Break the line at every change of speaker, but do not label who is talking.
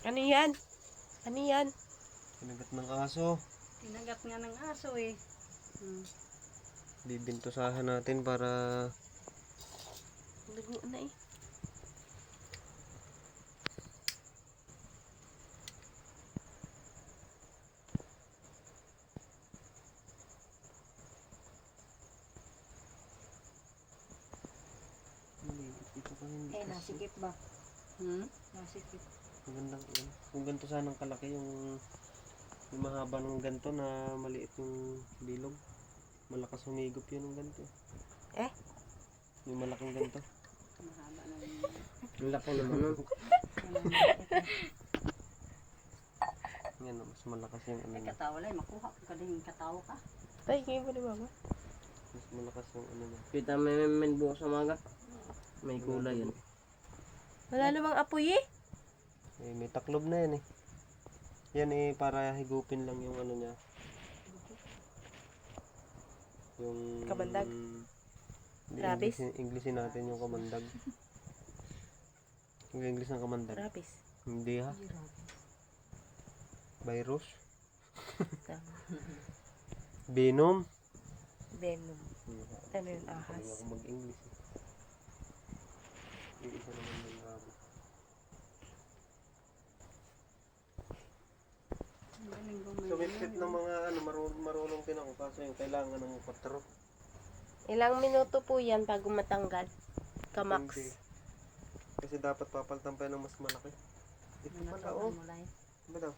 Ano yan? Ano yan?
Kinagat ng aso.
Tinagat nga ng aso eh. Hmm.
Bibintusahan natin para
Lago na eh.
Eh, nasikip ba? Hmm? Nasikip.
Magandang yan. Kung ganito sana ang kalaki yung yung mahaba ng ganto na maliit yung bilog. Malakas humigop yun ng ganito.
Eh?
Yung malaking ganto.
Mahaba na yun.
Ang laki naman nun. Yan, mas malakas yung ano
Ay, katawa lang. Makuha ko ka din. Katawa ka.
Tay, ngayon ba ni mama?
Mas malakas yung ano niya.
Kita may men bukas sa maga. May kulay yun.
Wala namang apoy eh.
Eh, may taklob na yan eh. Yan eh, para higupin lang yung ano niya. Yung...
Kamandag?
Hindi,
Rabies?
English, Englishin natin yung kamandag. Yung English ng kamandag.
Rapis.
Hindi ha? Virus? Venom?
Venom. Ano yun?
Hindi
Ahas.
ako mag-English eh. Yung isa naman yung rabies.
Ang galing
Sumipit ng mga ano, marunong, marunong din ako kaso yung kailangan ng patro.
Ilang minuto po yan bago matanggal. Kamax.
Hindi. Kasi dapat papalitan pa yan ng mas malaki. Ito pala oh. Ba daw?